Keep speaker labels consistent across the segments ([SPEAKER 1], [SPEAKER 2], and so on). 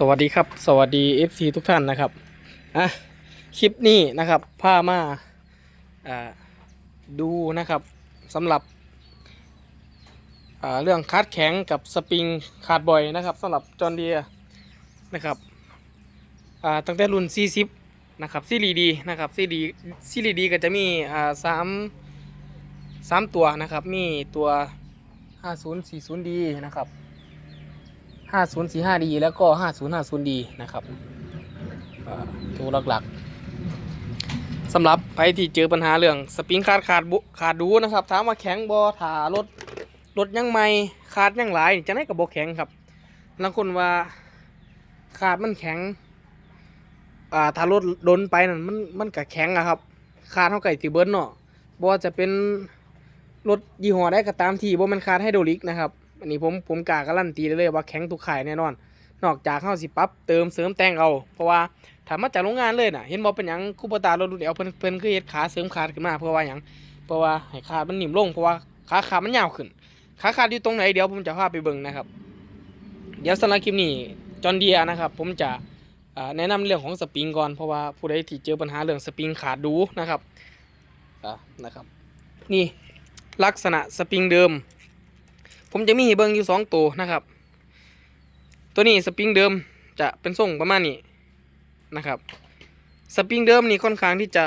[SPEAKER 1] สวัสดีครับ สวัสดี FC ทุกท่านนะครับอะคลิปนี้นะครับพามาอ่าดูนะครับสำหรับอ่าเรื่องคาดแข็งกับสปริงขาดบ่อยนะครับสำหรับจอห์นเดียนะครับอ่าตั้งแต่รุ่น 40 นะครับซีรีดีนะครับซีรีซีรีดีก็จะมีอ่าสามสามตัวนะครับ มีตัว 5040D นะครับ 5045D แล้วก็ 5050D นะครับตัวหลักๆสำหรับใครที่เจอปัญหาเรื่องสปริงขาดขาดบุขาดดูนะครับ ถามว่าแข็งบอถารถรถยังไม่ขาดยังหลายจะได้กับบอแข็งครับบางคนว่าขาดมันแข็งอ่าถ้ารถโดนไปนั่นมันมันก็แข็งอะครับ ขาดเท่าไก่ตีเบิร์นเนาะบอจะเป็นรถยี่ห้อได้ก็ตามที่บ่มันขาดไฮโดรลิกนะครับ อันนี้ผมผมกล้าการันตีได้เลยว่าแข็งทุกขายแน่นอน นอกจากเข้าสิปับเติมเสริมแต่งเอา เพราะว่าถามมาจากโรงงานเลยน่ะ เห็นบอกเป็นหยังคูปตารถรุ่นเดียวเพิ่นเพิ่นคือเฮ็ดขาเสริมขาดขึ้นมาเพราะว่าหยังเพราะว่าให้ขามันนิ่มลงเพราะว่าขาขาดมันยาวขึ้น ขาขาดอยู่ตรงไหนเดี๋ยวผมจะพาไปเบิ่งนะครับ เดี๋ยวสำหรับคลิปนี้จอห์นเดียนะครับ ผมจะแนะนำเรื่องของสปริงก่อนเพราะว่าผู้ใดที่เจอปัญหาเรื่องสปริงขาดดูนะครับนะครับ นี่ลักษณะสปริงเดิม ผมจะมีเบิ้งอยู่สองตัวนะครับ ตัวนี้สปริงเดิมจะเป็นทรงประมาณนี้นะครับสปริงเดิมนี่ค่อนข้างที่จะ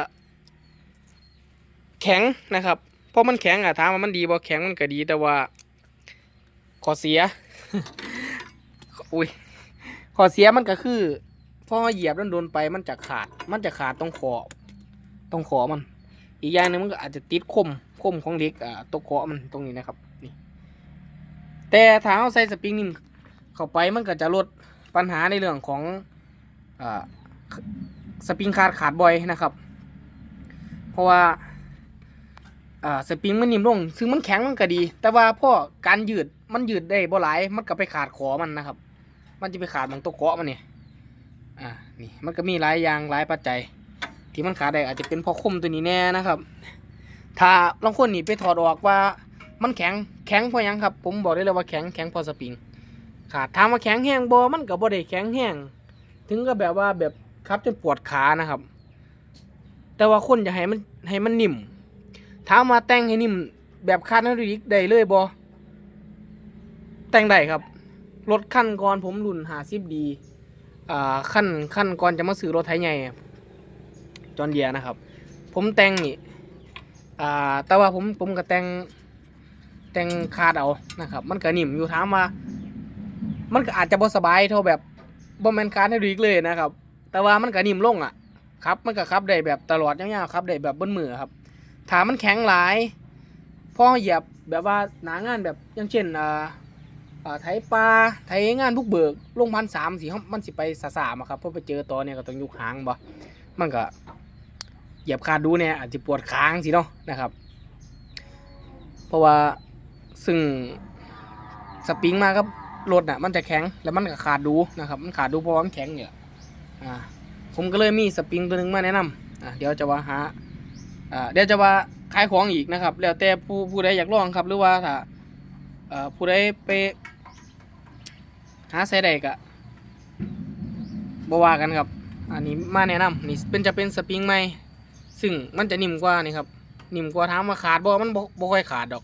[SPEAKER 1] แข็งนะครับเพราะมันแข็งอะถามว่ามันดีบ่แข็งมันก็ดีแต่ว่าขอเสียอุ้ยขอเสียมันก็คือพอเหยียบแล้วโดนไปมันจะขาด มันจะขาดตรงขอบตรงขอมัน อีกอย่างหนึงมันก็อาจจะติดคมคมของเล็กอ่าตรงขอมันตรงนี้นะครับ แต่ถ้าเราใส่สปริงนิ่มเข้าไปมันก็จะลดปัญหาในเรื่องของอสปริงขาดขาดบ่อยนะครับ เพราะว่าสปริงมันนิ่มลง ซึ่งมันแข็งมันก็ดี แต่ว่าพ่อการยืดมันยืดได้บ่หลายมันก็ไปขาดขอมันนะครับ มันจะไปขาดมันตัวเกาะมันเนี่ยอ่านี่มันก็มีหลายอย่างหลายปัจจัย ที่มันขาดได้อาจจะเป็นเพราะคมตัวนี้แน่นะครับ ถ้าลองคนนี่ไปถอดออกว่ามันแข็ง แข็งพราะหยังครับ ผมบอกได้เลยว่าแข็งแข็งพอสปริงขาดถามว่าแข็งแห้งบอมันก็บ่ได้แข็งแห้งถึงก็แบบว่าแบบครับจนปวดขานะครับ แต่ว่าคนจะให้มันให้มันนิ่มถามมาแต่งให้นิ่มแบบคาดนาฬิกได้เลยบอแต่งได้ครับรถขั้นก่อนผมรุ่นหาสิบดีอ่าขั้นขั้นก่อนจะมาซื้อรถไถใหญ่อะจอนเดียนะครับ ผมแต่งนี่อ่าแต่ว่าผมผมก็แต่ง แต่งคาดเอานะครับ มันก็นิ่มอยู่ถามว่า มันก็อาจจะบ่สบายเท่าแบบบ่แมนคาดให้ดีเลยนะครับ แต่ว่ามันก็นิ่มลงอะครับ มันก็ขับได้แบบตลอดยาวๆครับได้แบบบนมือครับถามมันแข็งหลายพอเหยียบแบบว่าหนางานแบบอย่างเช่นอ่าอ่าไถปลาไถงานบุกเบิกลงพันสามสิมันสิไปสาสามอะครับเพราะไปเจอตอเนี่ยก็ต้องยุกหางบ่มันก็เหยียบคาดดูเนี่ยอาจจะปวดค้างสิเนาะนะครับ เพราะว่า ซึ่งสปริงมาครับรถน่ะมันจะแข็งแล้วมันก็ขาดดูนะครับมันขาดดูเพราะว่ามันแข็งเนี่ยอ่าผมก็เลยมีสปริงตัวหนึ่งมาแนะนำอ่าเดี๋ยวจะว่าหาอ่าเดี๋ยวจะว่าขายของอีกนะครับ แล้วแต่ผู้ผู้ใดอยากลองครับ หรือว่าถ้าอ่าผู้ใดไปหาใส่ได้ก็บว่ากันครับ อันนี้มาแนะนำนี่เป็นจะเป็นสปริงใหม่ซึ่งมันจะนิ่มกว่านี่ครับนิ่มกว่าถามว่าขาดบ่มันบ่บ่ค่อยขาดดอก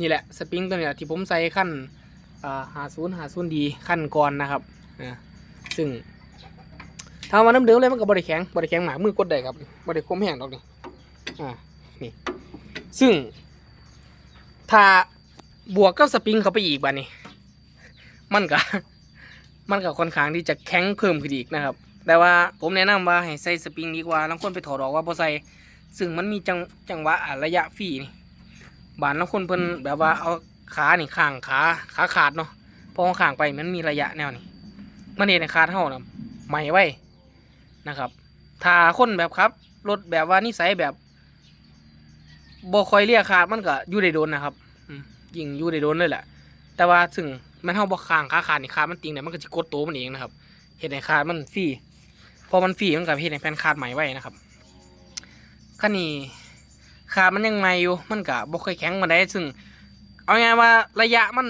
[SPEAKER 1] นี่แหละสปริงตัวนี้ที่ผมใส่ขั้นหาศูนย์หาศูนย์ดีขั้นก่อนนะครับซึ่งถ้ามาน้ำเดิมเลยมันก็บริแข็งบริแข็งหมามือกดได้ครับบริคมแห้งดอกนี่อ่านี่ซึ่ง ถ้าบวกกับสปริงเข้าไปอีกบ้านี้มันก็มันก็ค่อนข้างที่จะแข็งเพิ่มขึ้นอีกนะครับ แต่ว่าผมแนะนำว่าให้ใส่สปริงดีกว่าบางคนไปถอดออกว่าพอใส่ซึ่งมันมีจังจังหวะระยะฟีนี่ บานแล้วคนเพิ่นแบบว่าเอาขานี่ข้างขาขาขาดเนาะพอเอาข้างไปมันมีระยะแนวนี่มันเห็นขาดเท่านะใหม่ไว้นะครับ ถ้าคนแบบครับรถแบบว่านิสัยแบบบ่คอยเรียกขาดมันก็อยู่ได้โดนนะครับอืมยิ่งอยู่ได้โดนเลยแหละ แต่ว่าถึงมันเท่าบ่ข้างขาขาดนี่ขาดมันติงเนี่ยมันก็จะกดตัวมันเองนะครับ เห็นในขาดมันฟรีพอมันฟรีมันก็เห็นในแผ่นขาดใหม่ไว้นะครับคันนี้ ขามันยังใหม่อยู่ มันก็บ่ค่อยแข็งมาได้ซึ่ง เอาไงว่าระยะมัน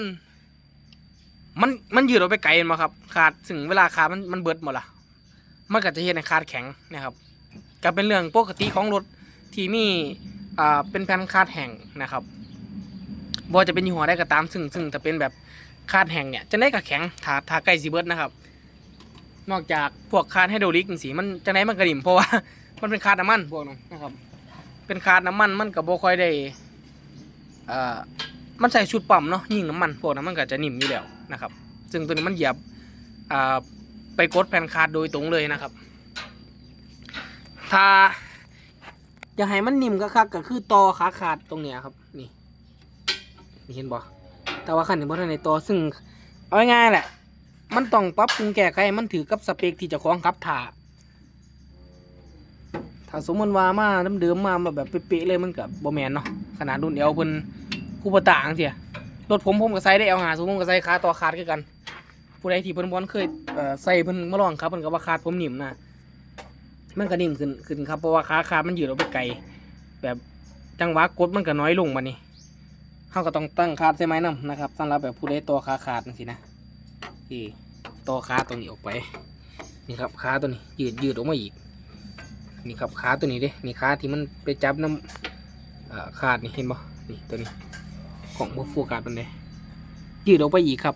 [SPEAKER 1] มันมันยืดออกไปไกลมาครับ ขาดถึงเวลาขาดมันมันเบิดหมดละมันก็จะเห็นในขาดแข็งนะครับก็เป็นเรื่องปกติของรถที่มีอ่าเป็นแผ่นคาดแห้งนะครับบ่ว่าจะเป็นยี่ห้อใดก็ตามซึ่งซึ่งถ้าเป็นแบบคาดแห้งเนี่ยจะได้กับแข็งถาถาใกล้สิเบิดนะครับ นอกจากพวกคาดไฮดรลิกสีมันจะได้มันกระดิ่มเพราะว่า มันเป็นคาดน้ำมันพวกนั้นนะครับ เป็นคาดน้ำมันมันก็บ่ค่อยได้อ่อมันใส่ชุดปั๊มเนาะยิงน้ำมันพวกนั้นมันก็จะนิ่มอยู่แล้วนะครับ ซึ่งตัวนี้มันเหยียบอ่าไปกดแผ่นคาดโดยตรงเลยนะครับ ถ้าอยากให้มันนิ่มก็คักก็คือต่อขาขาดตรงเนี้ยครับ นี่นี่เห็นบ่แต่ว่าขันถึงบ่ทันในต่อซึ่งเอาง่ายแหละ มันต้องปรับปรุงแก้ไขมันถือกับสเปคที่จะคล้องขับถ่า ถ้าสมมติว่ามาเดิมๆมาแบบเป๊ะๆเลยมันกับบ่แมนเนาะขนาดรุ่นเอลเพิ่นคู่ประต่างเสียรถผมผมก็ใส่ได้เอลหาสูงผมก็ใส่ขาต่อขาดคือกันผู้ใดที่เพิ่นบ่เคยใส่เพิ่นมาลองครับเพิ่นก็ว่าขาดผมหนิมนะมันก็นิ่มขึ้นขึ้นครับเพราะว่าขาขาดมันยืดออกไปไกลแบบจังหวะกดมันก็น้อยลงบัดนี้เฮาก็ต้องตั้งขาดใส่ไม้นํนะครับสำหรับแบบผู้ใดต่อขาขาดจังซี่นะนี่ต่อขาตรงนี้ออกไปนี่ครับขาตัวนี้ยืดยืดออกมาอีก นี่ครับขาตัวนี้เด้นี่ขาที่มันไปจับน้ำขาดนี่เห็นบ่นี่ตัวนี้ของบ่ฟูกาดมันเลยยืดออกไปอีกครับ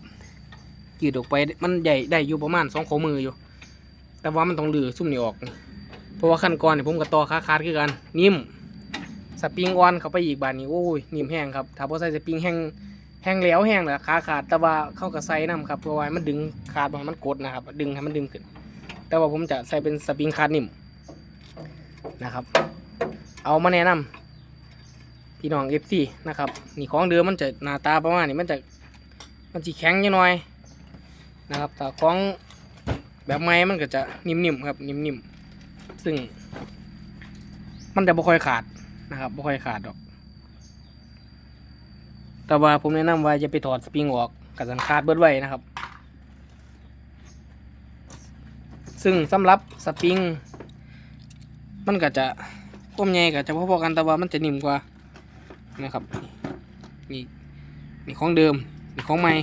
[SPEAKER 1] ยืดออกไปมันใหญ่ได้อยู่ประมาณสองข้อมืออยู่ แต่ว่ามันต้องลือซุ่มนี่ออก เพราะว่าขั้นก่อนนี่ผมกับต่อขาขาดคือกัน นิ่มสปริงออนเข้าไปอีกบานนี้โอ้ยนิ่มแห้งครับถ้าพอใส่สปริงแห้งแห้งแล้วแห้งแล้วขาขาดแต่ว่าเข้ากับใส่น้ำครับเพราะว่ามันดึงขาดบ่ให้มันกดนะครับ ดึงให้มันดึงขึ้น แต่ว่าผมจะใส่เป็นสปริงขาดนิ่ม นะครับ เอามาแนะนำพี่น้องเอฟซีนะครับนี่ของเดิมมันจะหน้าตาประมาณนี้มันจะมันจะแข็งยังน้อยนะครับแต่ของแบบไม้มันก็จะนิ่มๆครับนิ่มๆซึ่ง มันจะบ่ค่อยขาดนะครับบ่ค่อยขาดดอก แต่ว่าผมแนะนำว่าจะไปถอดสปริงออกกับสันขาดเบิดไว้นะครับ ซึ่งสำหรับสปริง มันก็จะความใหญ่ก็จะพอๆกันแต่ว่ามันจะนิ่มกว่านะครับนี่นี่ของเดิมนี่ของใหม่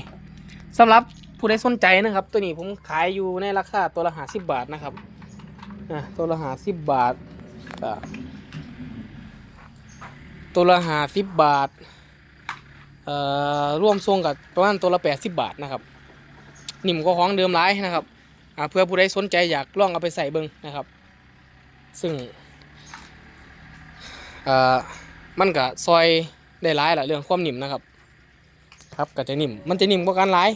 [SPEAKER 1] สำหรับผู้ใดสนใจนะครับ ตัวนี้ผมขายอยู่ในราคาตัวละหาสิบบาทนะครับอะตัวละหาสิบบาทตัวละหาสิบบาทเอ่อร่วมทรงกับประมาณตัวละแปดสิบบาทนะครับนิ่มกว่าของเดิมหลายนะครับเพื่อผู้ใดสนใจอยากลองเอาไปใส่เบิ้งนะครับ ซึ่งเอ่อมันก็ซอยได้หลายแหละเรื่องความนิ่มนะครับ ครับก็จะนิ่มมันจะนิ่มกว่ากันหลาย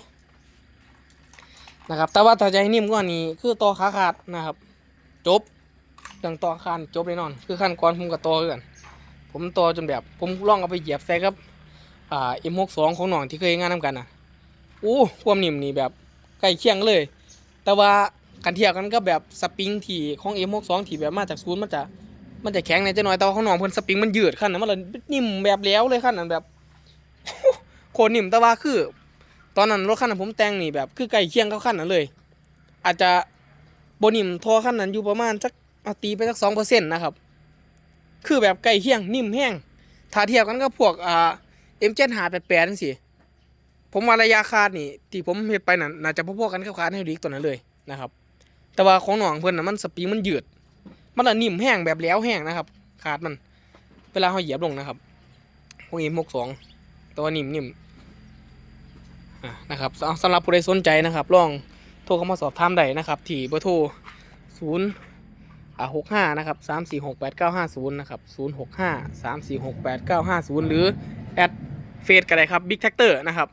[SPEAKER 1] นะครับแต่ว่าถ้าจะให้นิ่มกว่านี้คือต่อขาขาดนะครับ จบเรื่องต่อขาดจบแน่นอน คือขั้นก่อนผมกับต่อคือกันผมต่อจนแบบผมล่องเอาไปเหยียบใส่ครับอ่า M62 ของหน้องที่เคยงานนำกันนะอู้ความนิ่มนี่แบบใกล้เคียงเลย แต่ว่า กันเทียบกันก็แบบสปริงที่ของ M62 ที่แบบมาจากศูนย์มันจะมันจะแข็งในจะน้อยแต่ว่าของน้องเพิ่นสปริงมันยืดขั้นนั้นมันเลยนิ่มแบบแล้วเลยขั้นนั้นแบบโคตรนิ่มแต่ว่าคือ ตอนนั้นรถขั้นนั้นผมแต่งนี่แบบคือใกล้เคียงกับขั้นนั้นเลย อาจจะบนิ่มทอขั้นนั้นอยู่ประมาณสักเอาตีไปสักสองเปอร์เซ็นต์นะครับ คือแบบใกล้เคียงนิ่มแห้งถ้าเทียบกันกับพวกอ่าเอ็มเจ็ดหาแปดแปดนั่นสิผมว่าระยะคาดนี่ที่ผมเฮ็ดไปนั่นน่าจะพอๆกันกับคาดให้ดีตัวนั้นเลยนะครับ แต่ว่าของหนองเพิ่นนะมันสปริงมันยืด มันละนิ่มแห้งแบบแล้วแห้งนะครับ ขาดมัน เวลาเขาเหยียบลงนะครับพวกเอ็มหกสองตัวนิ่มนิ่มนะครับสำหรับผู้ใดสนใจนะครับลองโทรเข้ามาสอบถามได้นะครับ ที่เบอร์โทรศูนย์หกห้านะครับสามสี่หกแปดเก้าห้าศูนย์นะครับศูนย์หกห้าสามสี่หกแปดเก้าห้าศูนย์หรือแอดเฟซก็ได้ครับบิ๊กแท็กเตอร์นะครับ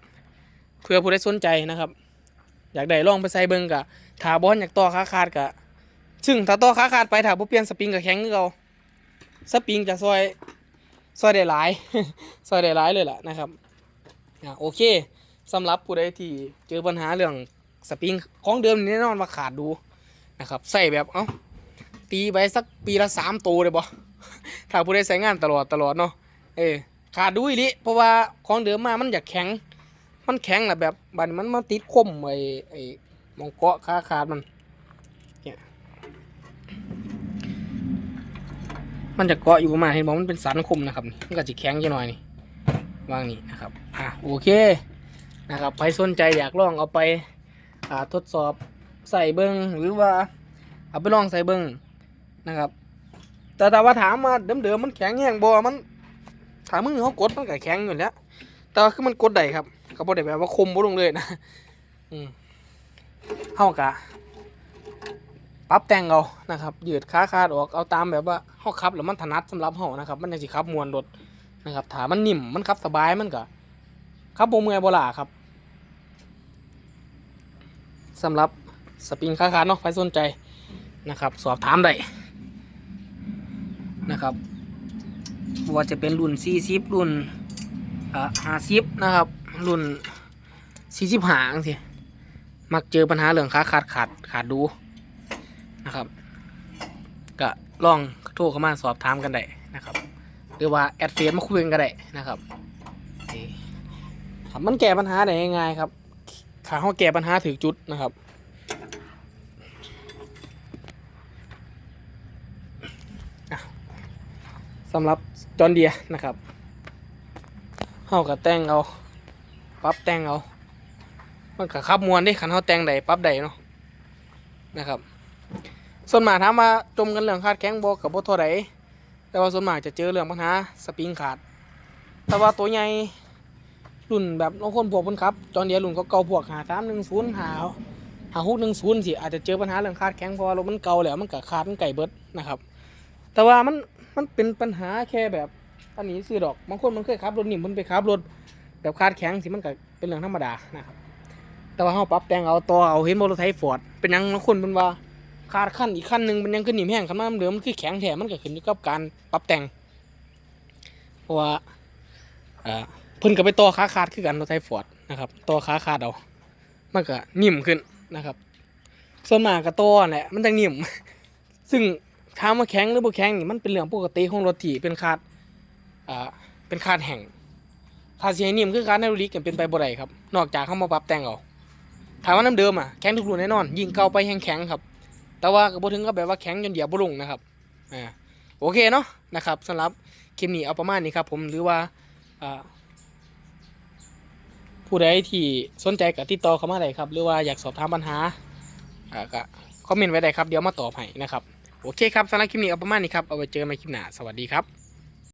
[SPEAKER 1] เพื่อผู้ใดสนใจนะครับ อยากได้ลองไปใส่เบิ่งกะ ถ้าบอลอยากต่อขาขาดกะซึ่งถ้าต่อขาขาดไปถ้าบ่เปลี่ยนสปริงกับแข็งคือเราสปริงจะซอยซอยได้หลายซอยได้หลายเลยล่ะนะครับอะโอเคสำหรับผู้ใดที่เจอปัญหาเรื่องสปริงของเดิมนี่แน่นอนว่าขาดดูนะครับใส่แบบเอ้าตีไปสักปีละสามตัวเลยบ่ถ้าผู้ใดใส่งานตลอดตลอดเนาะเออขาดดูอีลิเพราะว่าของเดิมมามันอยากแข็ง มันแข็งแหละแบบบันมันมาติดคมไอ้ไอ้ มองเกาะขาขาดมันเนี่ยมันจะเกาะอยู่ประมาณเห็นบอกมันเป็นสันคมนะครับนี่มันก็จะแข็งจะหน่อยนี่วางนี่นะครับอะโอเคนะครับใครสนใจอยากลองเอาไปอ่าทดสอบใส่เบิงหรือว่าเอาไปลองใส่เบิงนะครับ แต่แต่ว่าถามมาเดิมๆมันแข็งแห้งบ่มันถามมึงเขากดมันก็แข็งอยู่แล้วแต่ว่าคือมันกดได้ครับก็บ่ได้แบบว่าคมบ่ลงเลยนะ อืม เฮากะปรับแต่งเอานะครับยืดขาคาดออกเอาตามแบบว่าเฮาขับแล้วมันถนัดสำหรับเฮานะครับ มันจังสิขับมวนรถนะครับถามันนิ่มมันขับสบายมันก็ขับบ่เมื่อยบ่ล้าครับสำหรับสปริงขาคาดเนาะใครสนใจนะครับ สอบถามได้นะครับว่าจะเป็นรุ่น40รุ่นอ่า50นะครับรุ่น45จังซี่ มักเจอปัญหาเรื่องขาขาดขาดขาดดูนะครับ ก็ลองโทรเข้ามาสอบถามกันได้นะครับ หรือว่าแอดเฟซมาคุยกันก็ได้นะครับครับมันแก้ปัญหาได้ง่ายๆครับขาเขาแก้ปัญหาถึงจุดนะครับสำหรับจอนเดียนะครับเฮากับแต่งเอา ปรับแต่งเอา มันกับขับมวนได้ขันเฮาแต่งใดปรับใดเนาะนะครับ ส่วนมากถามว่าจมกันเรื่องขาดแข็งบ่กับบ่เท่าใดแต่ว่าส่วนมากจะเจอเรื่องปัญหาสปริงขาด แต่ว่าตัวใหญ่รุ่นแบบบางคนพวกเพิ่นครับจอนเดียรุ่นก็เก่าพวกหาสามหนึ่งศูนย์หาหาหกหนึ่งศูนย์สิอาจจะเจอปัญหาเรื่องขาดแข็งเพราะว่ารถมันเก่าแล้วมันก็ขาดมันไก่เบิดนะครับ แต่ว่ามันมันเป็นปัญหาแค่แบบอันนี้ซื้อดอกบางคนมันเคยขับรถนิ่มมันไปขับรถแบบคาดแข็งสิมันก็เป็นเรื่องธรรมดานะครับ แต่ว่าเฮาปรับแต่งเอาต่อเอาเห็นมอเตอร์ไซค์ฟอร์ดเป็นหยังบางคนเป็นว่าคาดขั้นอีกขั้นหนึ่งมันยังขึ้นหนิมแห้งขั้นมาเดิมมันคือแข็งแถมมันก็ขึ้นอยู่กับการปรับแต่งเพราะว่าเอ่อเพิ่นก็ไปต่อขาขาดคือกันรถไซค์ฟอร์ดนะครับต่อขาขาดเอามันก็นิ่มขึ้นนะครับ ส่วนมากก็ต่อแหละมันจะนิ่ม ซึ่งถามว่าแข็งหรือบ่แข็งนี่มันเป็นเรื่องปกติของรถที่เป็นคาดอ่าเป็นคาดแห่งคาดเสียนิ่มคือคาดไนโรลิกกันเป็นไปบ่ได้ครับ นอกจากเขามาปรับแต่งเอา ถามว่าน้ำเดิมอะแข็งทุกรุ่นแน่นอน ยิงเก่าไปแห้งแข็งครับ แต่ว่าก็บ่ถึงกับแบบว่าแข็งจนเหยียบบ่ลงนะครับอ่าโอเคเนาะนะครับสำหรับคลิปนี้เอาประมาณนี้ครับผมหรือว่าอ่าผู้ใดที่สนใจก็ติดต่อเข้ามาได้ครับ หรือว่าอยากสอบถามปัญหาอ่าก็คอมเมนต์ไว้ได้ครับเดี๋ยวมาตอบให้นะครับ โอเคครับสำหรับคลิปนี้เอาประมาณนี้ครับ เอาไว้เจอกันใหม่คลิปหน้า สวัสดีครับ